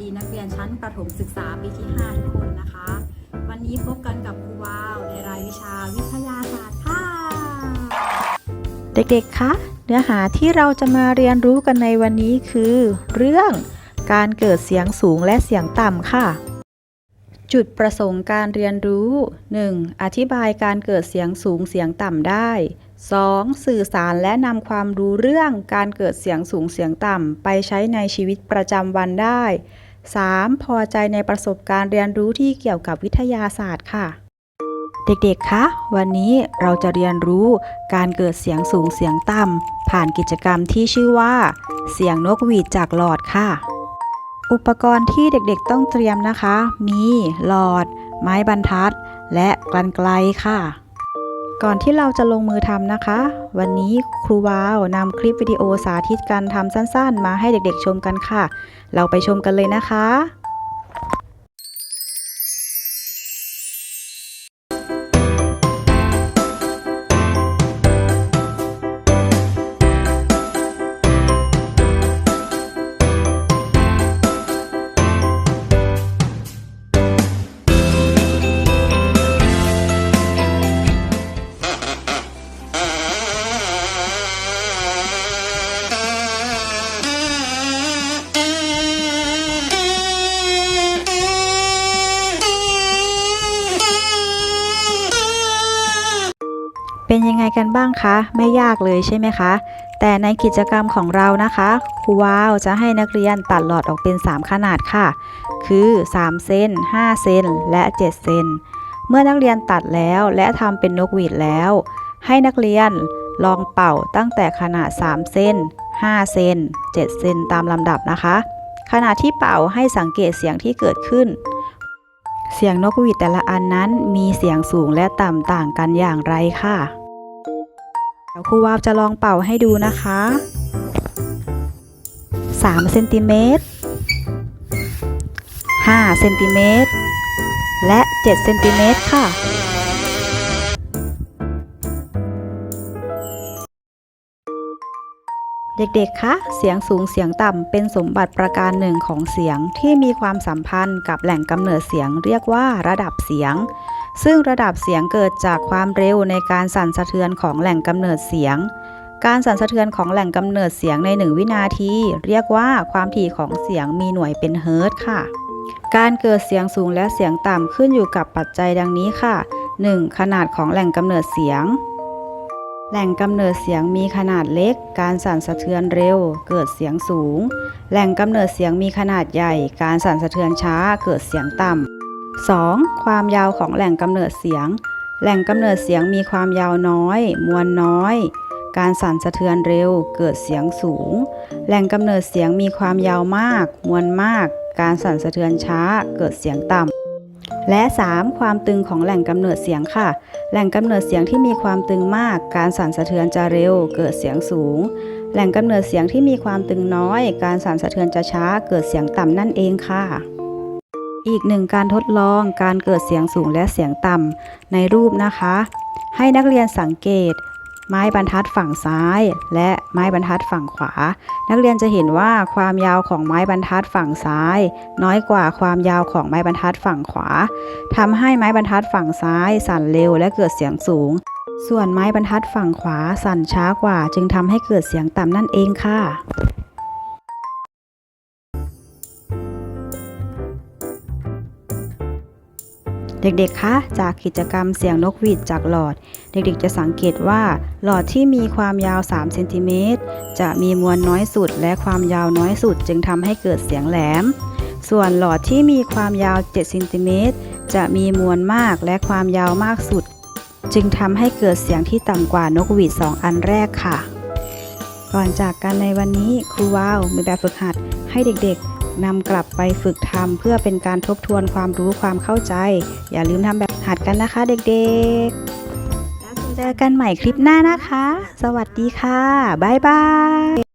ดีนักเรียนชั้นประถมศึกษาปีที่ 5 ทุกคนนะคะ วันนี้พบกันกับครูวาวในรายวิชาวิทยาศาสตร์ค่ะ เด็กๆ คะ เนื้อหาที่เราจะมาเรียนรู้กันในวันนี้คือ เรื่องการเกิดเสียงสูงและเสียงต่ำค่ะ จุดประสงค์การเรียนรู้ 1. อธิบายการเกิดเสียงสูงเสียงต่ำได้ 2. สื่อสารและนำความรู้เรื่องการเกิดเสียงสูงเสียงต่ำ ไปใช้ในชีวิตประจำวันได้ 3. พอใจในประสบการณ์เรียนรู้ที่เกี่ยวกับวิทยาศาสตร์ค่ะ เด็กๆ คะ วันนี้เราจะเรียนรู้การเกิดเสียงสูงเสียงต่ำผ่านกิจกรรมที่ชื่อว่า เสียงนกหวีดจากหลอดค่ะ อุปกรณ์ที่เด็กๆต้องเตรียมนะคะ มีหลอด ไม้บรรทัด และกรรไกรค่ะ ก่อนที่เราจะลงมือทำนะคะ วันนี้ครูวาวนำคลิปวิดีโอสาธิตการทำสั้นๆ มาให้เด็กๆชมกันค่ะ เราไปชมกันเลยนะคะ เป็นยังไงกันบ้างคะ ไม่ยากเลยใช่ไหมคะ แต่ในกิจกรรมของเรานะคะครูวาวจะให้นักเรียนตัดหลอดออกเป็น 3 ขนาดค่ะ คือ 3 เซน5 เซนและ 7 เซนเมื่อนักเรียนตัดแล้วและทำเป็นนกหวีดแล้ว ให้นักเรียนลองเป่าตั้งแต่ขนาด 3 เซน5 เซน7 เซนตามลำดับนะคะ ขณะที่เป่าให้สังเกตเสียงที่เกิดขึ้น เสียงนกหวีดแต่ละอันนั้นมีเสียงสูงและต่ำต่างกันอย่างไรค่ะ ดี๋ยวครูวาวจะลองเป่าให้ดูนะคะ3เซนติเมตร5เซนติเมตรและ7เซนติเมตรค่ะเด็กๆ คะ เสียงสูงเสียงต่ำเป็นสมบัติประการหนึ่งของเสียงที่มีความสัมพันธ์กับแหล่งกำเนิดเสียงเรียกว่าระดับเสียง ซึ่งระดับเสียงเกิดจากความเร็วในการสั่นสะเทือนของแหล่งกำเนิดเสียง การสั่นสะเทือนของแหล่งกำเนิดเสียงใน 1 วินาที เรียกว่าความถี่ของเสียงมีหน่วยเป็นเฮิรตซ์ค่ะ การเกิดเสียงสูงและเสียงต่ำขึ้นอยู่กับปัจจัยดังนี้ค่ะ 1. ขนาดของแหล่งกำเนิดเสียง แหล่งกำเนิดเสียงมีขนาดเล็ก การสั่นสะเทือนเร็ว เกิดเสียงสูง แหล่งกำเนิดเสียงมีขนาดใหญ่ การสั่นสะเทือนช้า เกิดเสียงต่ำ 2. ความยาวของแหล่งกำเนิดเสียง แหล่งกำเนิดเสียงมีความยาวน้อย มวลน้อย การสั่นสะเทือนเร็ว เกิดเสียงสูง แหล่งกำเนิดเสียงมีความยาวมาก มวลมาก การสั่นสะเทือนช้า เกิดเสียงต่ำ และ 3. ความตึงของแหล่งกำเนิดเสียงค่ะ แหล่งกำเนิดเสียงที่มีความตึงมาก การสั่นสะเทือนจะเร็ว เกิดเสียงสูง แหล่งกำเนิดเสียงที่มีความตึงน้อย การสั่นสะเทือนจะช้า เกิดเสียงต่ำนั่นเองค่ะ อีกหนึ่งการทดลองการเกิดเสียงสูงและเสียงต่ำในรูปนะคะ ให้นักเรียนสังเกต ไม้บรรทัดฝั่งซ้าย และไม้บรรทัดฝั่งขวา นักเรียนจะเห็นว่าความยาวของไม้บรรทัดฝั่งซ้าย น้อยกว่าความยาวของไม้บรรทัดฝั่งขวาทำให้ไม้บรรทัดฝั่งซ้าย สั่นเร็วและเกิดเสียงสูง ส่วนไม้บรรทัดฝั่งขวาสั่นช้ากว่า จึงทำให้เกิดเสียงต่ำนั่นเองค่ะ เด็กๆ คะ จากกิจกรรมเสียงนกหวีดจากหลอด เด็กๆ จะสังเกตว่าหลอดที่มีความยาว3เซนติเมตรจะมีมวลน้อยสุดและความยาวน้อยสุดจึงทำให้เกิดเสียงแหลม ส่วนหลอดที่มีความยาว7เซนติเมตรจะมีมวลมากและความยาวมากสุด จึงทำให้เกิดเสียงที่ต่ำกว่านกหวีด 2 อันแรกค่ะ ก่อนจากกันในวันนี้ครูวาวมีแบบฝึกหัดให้เด็กๆ นำกลับไปฝึกทำเพื่อเป็นการทบทวนความรู้ความเข้าใจ อย่าลืมทำแบบหัดกันนะคะเด็กๆ เจอกันใหม่คลิปหน้านะคะ สวัสดีค่ะ บ๊ายบาย